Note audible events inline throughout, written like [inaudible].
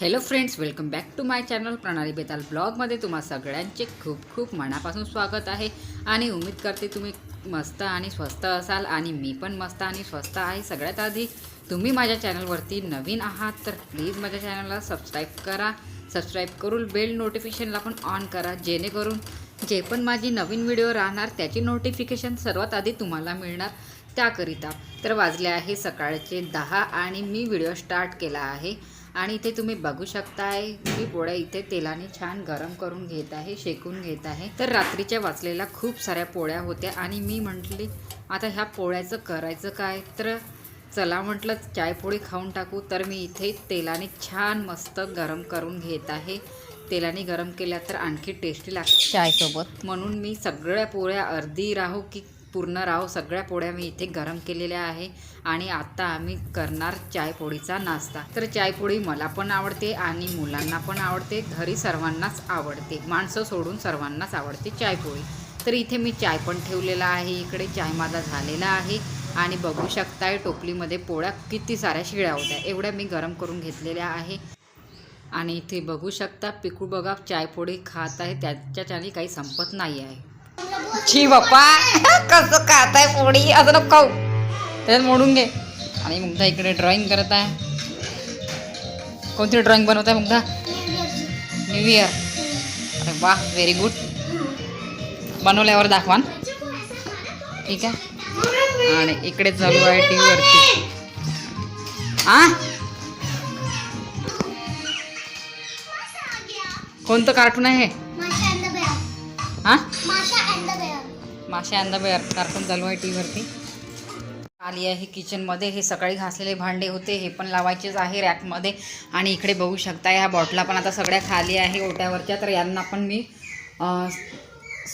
Hello friends welcome back to my channel Pranali Betal ब्लॉगमध्ये तुम्हा सगळ्यांचे खूप खूप मनापासून स्वागत आहे. आणि उम्मीद करते तुम्ही मस्त आणि स्वस्त असाल आणि मी पण मस्त आणि स्वस्त आहे. सगळ्यात आधी तुम्ही माझ्या चॅनलवरती नवीन आहात तर प्लीज माझ्या चॅनलला सबस्क्राईब करा. सबस्क्राईब करून बेल नोटिफिकेशनला पण ऑन करा जेणेकरून जे पण माझी नवीन व्हिडिओ राहणार त्याची नोटिफिकेशन सर्वात आधी तुम्हाला मिळणार त्याकरिता. तर वाजले आहे सकाळचे दहा आणि मी व्हिडिओ स्टार्ट केला आहे. आणि इथे तुम्ही बघू शकताय मी पोळ्या इथे तेलाने छान गरम करून घेत आहे शेकून घेत आहे. तर रात्रीच्या वाचलेल्या खूप साऱ्या पोळ्या होत्या आणि मी म्हटली आता ह्या पोळ्याचं करायचं काय? तर चला म्हटलं चायपोळी खाऊन टाकू. तर मी इथे तेलाने छान मस्त गरम करून घेत आहे. तेलाने गरम केल्या तर आणखी टेस्टी लागते. चायसोबत. म्हणून मी सगळ्या पोळ्या अर्धी राहू की पूर्ण राव सगळ्या पोळ्या मी इथे गरम केलेल्या आहे आणि आता आम्ही करणार चायपोळीचा नाश्ता. तर चायपोळी मला पण आवडते आणि मुलांना पण आवडते घरी सर्वांनाच आवडते माणसं सोडून सर्वांनाच आवडते चायपोळी. तर इथे मी चाय पण ठेवलेला आहे इकडे चाय माझा झालेला आहे आणि बघू शकताय टोपलीमध्ये पोळ्या किती साऱ्या शिळ्या होत्या. एवढ्या मी गरम करून घेतलेल्या आहे. आणि इथे बघू शकता पिकू बघा चायपोळी खात आहे त्याच्याच्याने काही संपत नाही आहे छी बाप्पा कसं खात आहे पोळी असं नको खाऊ. त्याच्यात मोडून घे. आणि मुग्धा इकडे ड्रॉइंग करत आहे. कोणती ड्रॉइंग बनवत आहे मुग्धा? न्यू इयर अरे वा व्हेरी गुड बनवल्यावर दाखवा ठीक आहे. आणि इकडे चालू आहे टी व्हीवरती आ? कोणतं कार्टून आहे हां. माशा अंदा बेअर कार्टून चालू आहे टी व्हीवरती आली आहे किचनमध्ये हे सकाळी घासलेले भांडे होते. हे पण लावायचेच आहे रॅकमध्ये. आणि इकडे बघू शकता ह्या बॉटला पण आता सगळ्या खाली आहे ओट्यावरच्या. तर यांना पण मी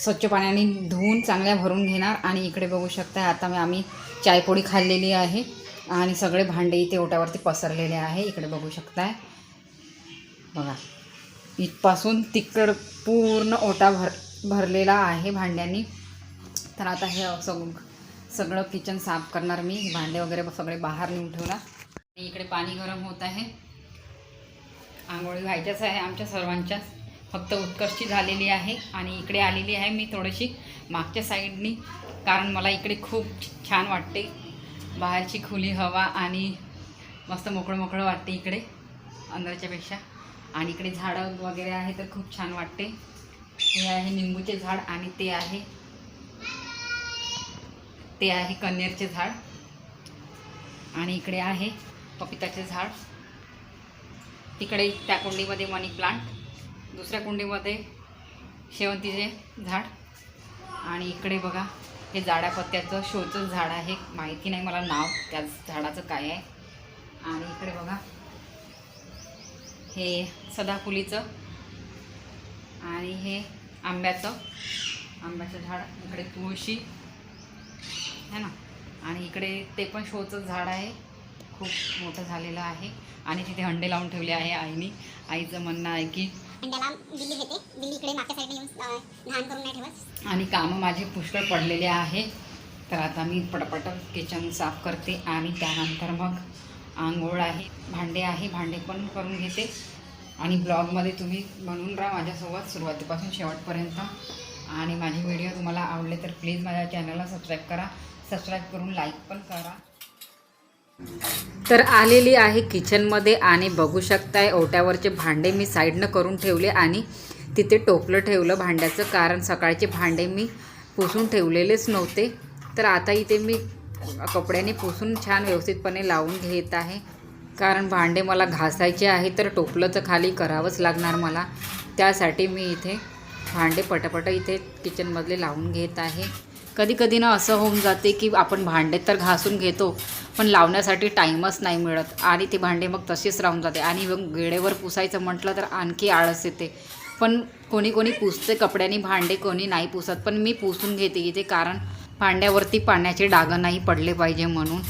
स्वच्छ पाण्याने धुवून चांगल्या भरून घेणार. आणि इकडे बघू शकता आता मी आम्ही चायपोळी खाल्लेली आहे. आणि सगळे भांडे इथे ओट्यावरती पसरलेले आहे. इकडे बघू शकताय. बघा. इथपासून तिकड पूर्ण ओटा भर भरलेला आहे भांड्यांनी. तर आता हे सग सगळं किचन साफ करणार मी. भांडे वगैरे सगळे बाहेर नेऊन ठेवणार आणि इकडे पाणी गरम होत आहे. आंघोळी व्हायच्याच आहे आमच्या सर्वांच्या. फक्त उत्कर्षी झालेली आहे आणि इकडे आलेली आहे मी थोडीशी मागच्या साईडनी कारण मला इकडे खूप छान वाटते. बाहेरची खुली हवा आणि मस्त मोकळं मोकळं वाटते इकडे अंदरच्यापेक्षा. आणि इकडे झाडं वगैरे आहे तर खूप छान वाटते. हे आहे निंबूचे झाड आणि ते आहे ते आहे कन्नेरचे झाड. आणि इकडे आहे पपिताचे झाड. तिकडे त्या कुंडीमध्ये मनी प्लांट. दुसऱ्या कुंडीमध्ये शेवंतीचे झाड. आणि इकडे बघा हे जाड्यापत्त्याचं शोचं झाड आहे. माहिती नाही मला नाव त्या झाडाचं काय आहे. आणि इकडे बघा हे सदाफुलीचं आणि हे आंब्याचं आंब्याचं झाड इकडे तुळशी है ना? आणि इकडे ते पण शोचं झाड आहे. खूप मोठं झालेलं आहे. आणि तिथे अंडे लावून ठेवले आहे आईनी. आईचं म्हणणं आहे की आणि कामं माझे पुष्कळ पडलेले आहे. तर आता मी पटपट किचन साफ करते आणि त्यानंतर मग आंघोळ आहे भांडे आहे. भांडे पण करून घेते. आणि ब्लॉगमध्ये तुम्ही बनवून राहा माझ्यासोबत. सुरुवातीपासून शेवटपर्यंत. आणि माझे व्हिडिओ तुम्हाला आवडले तर प्लीज माझ्या चॅनलला सबस्क्राईब करा. सबस्क्राईब करून लाईक पण करा. तर आलेली आहे किचनमध्ये आणि बघू शकताय ओट्यावरचे भांडे मी साईडनं करून ठेवले आणि तिथे टोपलं ठेवलं भांड्याचं कारण सकाळचे भांडे मी पुसून ठेवलेलेच नव्हते. तर आता इथे मी कपड्याने पुसून छान व्यवस्थितपणे लावून घेत आहे. कारण भांडे मला घासायचे आहे तर टोपलं तर खाली करावंच लागणार मला. त्यासाठी मी इथे भांडे पटापट इथे किचनमधले लावून घेत आहे. कधी कधी ना असं होऊन जाते की आपण भांडे तर घासून घेतो पण लावण्यासाठी टाईमच नाही मिळत. आणि ते भांडे मग तसेच राहून जाते. आणि मग वेळेवर पुसायचं म्हटलं तर आणखी आळस येते. पण कोणी कोणी पुसते कपड्याने भांडे कोणी नाही पुसत. पण मी पुसून घेते इथे कारण भांड्यावरती पाण्याचे डाग नाही पडले पाहिजे म्हणून.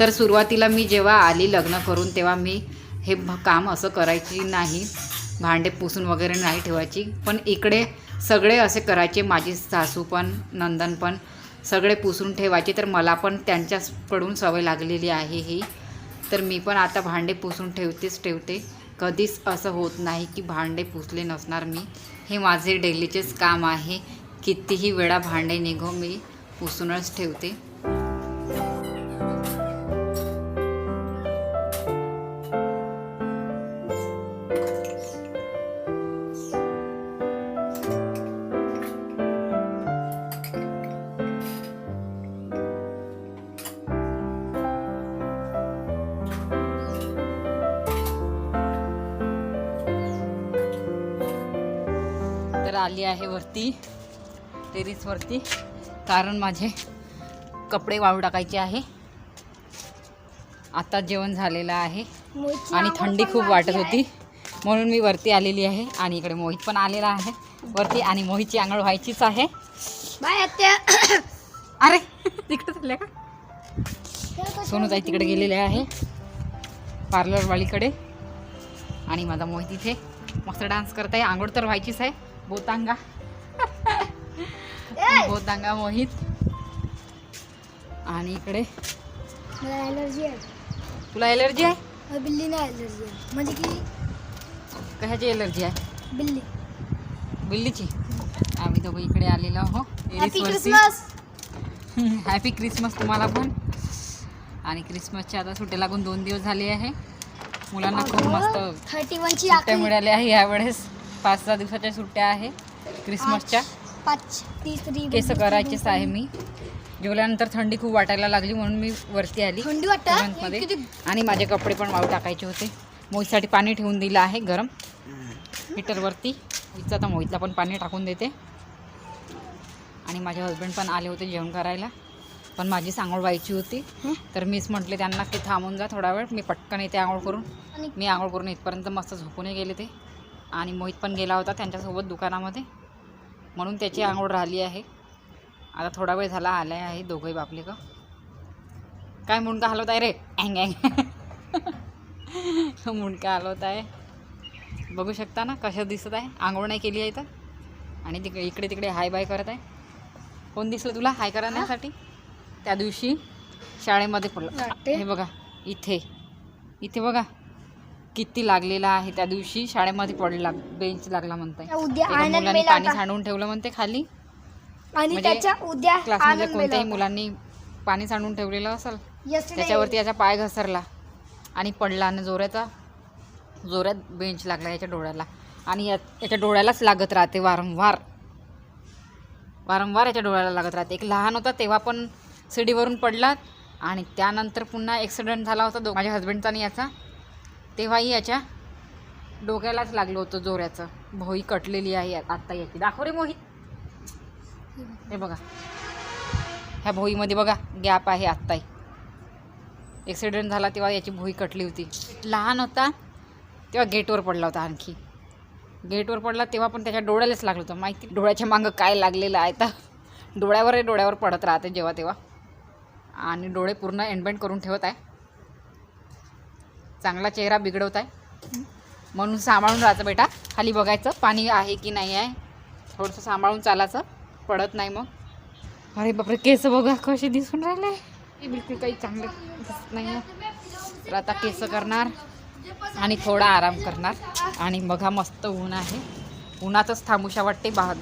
तर सुरुवातीला मी जेव्हा आली लग्न करून तेव्हा मी हे काम असं करायची नाही भांडे पुसून वगैरे नाही ठेवायची. पण इकडे सगळे असे करायचे माझी सासू पण नंदन पण सगळे पुसून ठेवायचे. तर मला पण त्यांच्याकडून सवय लागलेली आहे ही. तर मी पण आता भांडे पुसून ठेवतेच ठेवते. कधीच असं होत नाही की भांडे पुसले नसणार मी. हे माझे डेलीचेच काम आहे. कितीही वेळा भांडे निघो मी पुसूनच ठेवते. आली आहे वरती टेरिसवरती कारण माझे कपडे वाळू टाकायचे आहे. आता जेवण झालेलं आहे. आणि थंडी खूप वाटत होती म्हणून मी वरती आलेली आहे आणि इकडे मोहित पण आलेला आहे. वरती आणि मोहितची आंघोळ व्हायचीच आहे. अरे तिकडे चालल्या का? सोनूताई तिकडे गेलेले आहे पार्लरवालीकडे आणि माझा मोहित इथे मस्त डान्स करत आहे. आंघोळ तर व्हायचीच आहे. बोतांगा बोतांगा मोहित आणि इकडे? मला ॲलर्जी आहे. तुला एलर्जी आहे? बिल्ली नाही ॲलर्जी आहे. म्हणजे की कशाची एलर्जी आहे? बिल्ली. बिल्लीची? आम्ही दोघं इकडे आलेलो आहो हॅपी क्रिसमस हॅपी क्रिसमस तुम्हाला पण. आणि क्रिसमसचे आता सुट्ट्या लागून दोन दिवस झाले आहे. मुलांना खूप मस्त थर्टी वनची मिळाल्या आहे यावेळेस. पाच सहा दिवसाच्या सुट्ट्या आहे क्रिसमसच्या. पाच केस करायचेच आहे मी. जेवल्यानंतर थंडी खूप वाटायला लागली म्हणून मी वरती आली थंडी वाटत? मध्ये. आणि माझे कपडे पण वाळू टाकायचे होते. मोहितसाठी पाणी ठेवून दिलं आहे गरम. हीटरवरती मोहितचं आता मोहितला पण पाणी टाकून देते. आणि माझे हस्बंड पण आले होते जेवण करायला. पण माझी सांगोळ व्हायची होती. तर मीच म्हटले त्यांना की थांबून जा थोडा वेळ. मी पटकन येते आंघोळ करून मी आंघोळ करून इथपर्यंत मस्त झोपूनही गेले ते. आणि मोहित पण गेला होता त्यांच्यासोबत दुकानामध्ये. म्हणून त्याची आंघोळ राहिली आहे. आता थोडा वेळ झाला आला आहे दोघंही बापले का काय मुंडका हलवत आहे रे? अँग अँग. [laughs] मुंडका हलवत आहे बघू शकता ना कसं दिसत आहे. आंघोळ नाही केली आहे तर. आणि तिकडे इकडे तिकडे हाय बाय करत आहे. कोण दिसलं तुला हाय करण्यासाठी? त्या दिवशी शाळेमध्ये पडलं. हे बघा इथे. इथे बघा. किती लागलेला आहे त्या दिवशी? शाळेमध्ये पडला बेंच लागला म्हणताय. उद्या एका आनंद मुलांनी मेला पाणी होता. सांडून ठेवलं म्हणते खाली. आणि म्हणजे त्याच्या उद्या क्लासमध्ये आनंद मेला कोणत्याही. मुलांनी पाणी सांडून ठेवलेलं असेल Yesterday त्याच्यावरती याचा पाय घसरला आणि पडला आणि जोराचा जोरात बेंच लागला याच्या डोळ्याला. आणि या याच्या डोळ्यालाच लागत राहते वारंवार. वारंवार याच्या डोळ्याला लागत राहते. एक लहान होता तेव्हा पण शिडीवरून पडला आणि त्यानंतर पुन्हा ॲक्सिडेंट झाला होता दो माझ्या हस्बंडचा आणि याचा. तेव्हाही याच्या डोक्यालाच लागलं होतं जोऱ्याचं. भोई कटलेली आहे आत्ता याची. दाखव रे मोहित. हे बघा. ह्या भोईमध्ये बघा गॅप आहे आत्ताही. ॲक्सिडेंट झाला तेव्हा याची भोई कटली होती. लहान होता तेव्हा गेटवर पडला होता आणखी. गेटवर पडला तेव्हा पण त्याच्या डोळ्यालाच लागलं होतं. माहिती डोळ्याच्या मागं काय लागलेलं आहे तर. डोळ्यावर डोळ्यावर पडत राहते जेव्हा तेव्हा. आणि डोळे पूर्ण एंडबेंड करून ठेवत आहे. चांगला चेहरा बिघडवत आहे. म्हणून सांभाळून राहायचं बेटा. खाली बघायचं पाणी आहे की नाही आहे. थोडंसं सांभाळून चालायचं. पडत नाही मग. अरे बापरे केस बघा कसे दिसून राहिले. हे बिलकुल काही चांगलं दिसत नाही आहे तर आता केस करणार आणि थोडा आराम करणार. आणि बघा मस्त ऊन आहे. उन्हातच थांबूशा वाटते. बा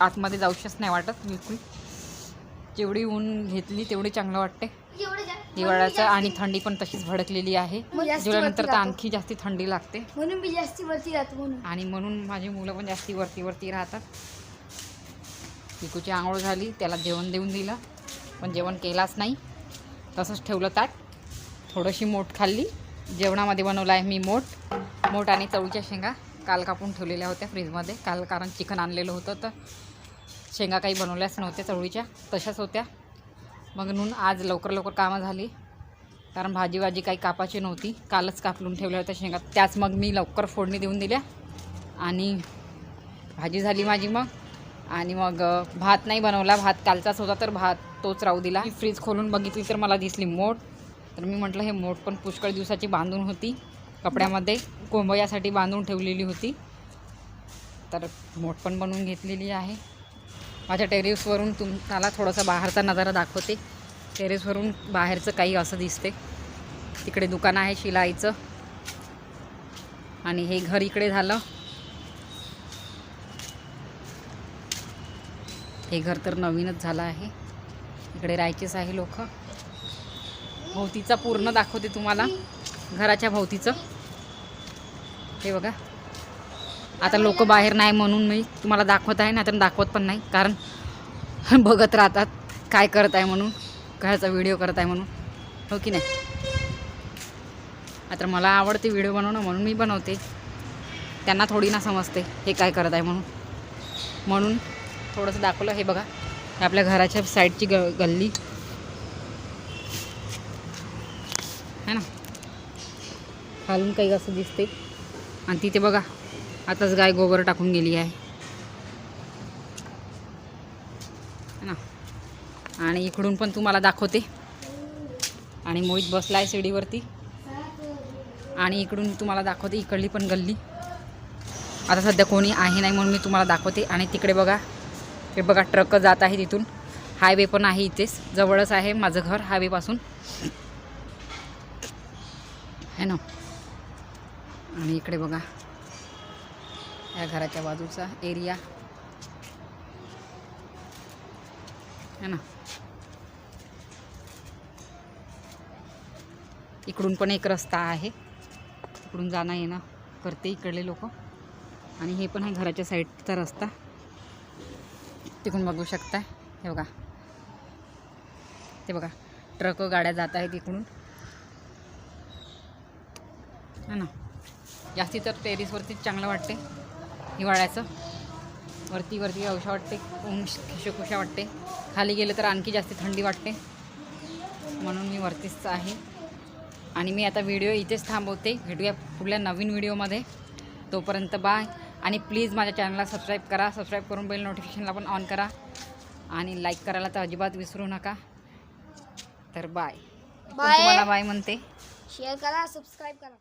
आतमध्ये जाऊशच नाही वाटत बिलकुल. जेवढी ऊन घेतली तेवढी चांगलं वाटते. हिवाळ्याचं आणि थंडी पण तशीच भडकलेली आहे. वरती तर. आणखी जास्ती थंडी लागते. म्हणून मी जास्ती वरती राहतो म्हणून. आणि म्हणून माझी मुलं पण जास्ती वरती वरती राहतात. पिकूची आंघोळ झाली त्याला जेवण देऊन दिलं पण जेवण केलाच नाही. तसंच ठेवलं ताट. थोडीशी मोठ खाल्ली. जेवणामध्ये बनवलं आहे मी मोठ. मोठ आणि चवळीच्या शेंगा काल कापून ठेवलेल्या होत्या फ्रीजमध्ये. काल कारण चिकन आणलेलं होतं तर शेंगा काही बनवल्याच नव्हत्या चवळीच्या. तशाच होत्या. म्हणून आज लवकर लवकर कामं झाली. कारण भाजी भाजी काही कापाची नव्हती. कालच कापलून ठेवल्या होत्या शेंगा. त्याच मग मी लवकर फोडणी देऊन दिल्या. आणि भाजी झाली माझी मग. आणि मग भात नाही बनवला. भात कालचाच होता तर भात तोच राहू दिला. फ्रीज खोलून बघितली तर मला दिसली मोठ तर मी म्हटलं हे मोठ पण पुष्कळ दिवसाची बांधून होती. कपड्यामध्ये कोंबयासाठी बांधून ठेवलेली होती. तर मोठ पण बनवून घेतलेली आहे. माझ्या टेरेसवरून तुम्हाला थोडासा बाहेरचा नजारा दाखवते. टेरेसवरून बाहेरचं काही असं दिसते. तिकडे दुकान आहे शिलाईचं. आणि हे घर इकडे झालं. हे घर तर नवीनच झालं आहे. इकडे राहायचेच आहे लोक. भोवतीचा पूर्ण दाखवते तुम्हाला. घराच्या भोवतीचं. हे बघा. आता लोक बाहेर नाही म्हणून मी तुम्हाला दाखवत आहे नाही तर दाखवत पण नाही. कारण [laughs] बघत राहतात काय करत आहे म्हणून कायचा व्हिडिओ करत आहे म्हणून. हो की नाही? आता मला आवडते व्हिडिओ बनवणं म्हणून मी बनवते. त्यांना थोडी ना समजते हे काय करत आहे म्हणून. म्हणून थोडंसं दाखवलं हे बघा. आपल्या घराच्या साईडची ग गल्ली. है ना? खालून काही असं दिसते आणि तिथे बघा आताच गाय गोबर टाकून गेली आहे. है ना? आणि इकडून पण तुम्हाला दाखवते. आणि मोहित बसला आहे शिडीवरती. आणि इकडून तुम्हाला दाखवते इकडली पण गल्ली. आता सध्या कोणी आहे नाही म्हणून मी तुम्हाला दाखवते. आणि तिकडे बघा हे बघा ट्रक जात आहे तिथून. हायवे पण आहे इथेच. जवळच आहे माझं घर हायवेपासून. है ना? आणि इकडे बघा. या घराच्या बाजूचा एरिया. है ना? इकडून पण एक रस्ता आहे. इकडून जाणं येणं करते इकडले लोक. आणि हे पण आहे घराच्या साईडचा रस्ता. तिकडून बघू शकता हे बघा. ते बघा. ट्रक गाड्या जात आहेत इकडून. है ना? जास्ती तर टेरिसवरतीच चांगलं वाटते हिवाळ्याचं. वरती वरती अवशा वाटते. ऊन खुशा वाटते. खाली गेलं तर आणखी जास्त थंडी वाटते. म्हणून मी वरतीच आहे. आणि मी आता व्हिडिओ इथेच थांबवते. भेटूया पुढल्या नवीन व्हिडिओमध्ये. तोपर्यंत बाय आणि प्लीज माझ्या चॅनलला सबस्क्राईब करा. सबस्क्राईब करून बेल नोटिफिकेशनला पण ऑन करा. आणि लाईक करायला तर अजिबात विसरू नका. तर बाय Bye. तुम्हाला बाय म्हणते. शेअर करा सबस्क्राईब करा.